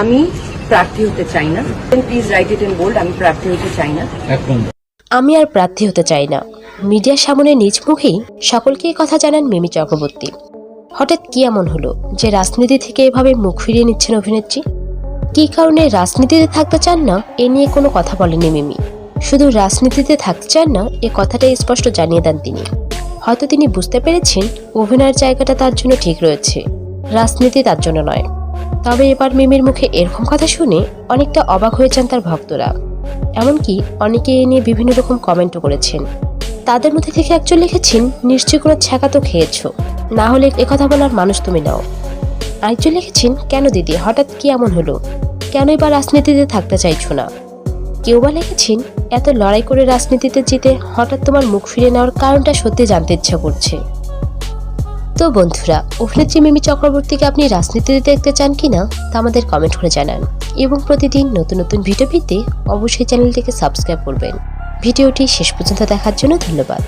আমি প্রার্থী হতে চাই না। Please write it in bold আমি প্রার্থী হতে চাই না। আমি আর প্রার্থী হতে চাই না। মিডিয়ার সামনে নিজ মুখেই সকলকে কথা জানান মিমি চক্রবর্তী। হঠাৎ কি এমন হলো যে রাজনীতি থেকে এভাবে মুখ ফিরিয়ে নিচ্ছেন অভিনেত্রী? কী কারণে রাজনীতিতে থাকতে চান না? এ নিয়ে কোনো কথা বলেনি মিমি। শুধু রাজনীতিতে থাকতে চান না এ কথাটা স্পষ্ট জানিয়ে দেন তিনি। হয়তো তিনি বুঝতে পেরেছেন অভিনয়ের জায়গাটা তার জন্য ঠিক রয়েছে। রাজনীতি তার জন্য নয়। তবে এবার মিমির মুখে এরকম কথা শুনে অনেকটা অবাক হয়ে যান তার ভক্তরা। এমনকি অনেকে এ নিয়ে বিভিন্ন রকম কমেন্টও করেছেন। তাদের মধ্যে থেকে একজন লিখেছেন, নিশ্চয়ই কোনো ছ্যাঁকা তো খেয়েছো। না হলে একথা বলার মানুষ তুমি নাও। আরেকজন লিখেছেন, কেন দিদি, হঠাৎ কি এমন হলো? কেন এবার রাজনীতিতে থাকতে চাইছো না? কেউ বা লিখেছেন, এত লড়াই করে রাজনীতিতে জিতে হঠাৎ তোমার মুখ ফিরে নেওয়ার কারণটা সত্যি জানতে ইচ্ছা করছে। তো বন্ধুরা অভিনেত্রী মিমি চক্রবর্তীকে আপনি রাজনীতিতে দেখতে চান কিনা তা আমাদের কমেন্ট করে জানান। এবং প্রতিদিন নতুন নতুন ভিডিও পেতে অবশ্যই চ্যানেলটিকে সাবস্ক্রাইব করবেন। ভিডিওটি শেষ পর্যন্ত দেখার জন্য ধন্যবাদ।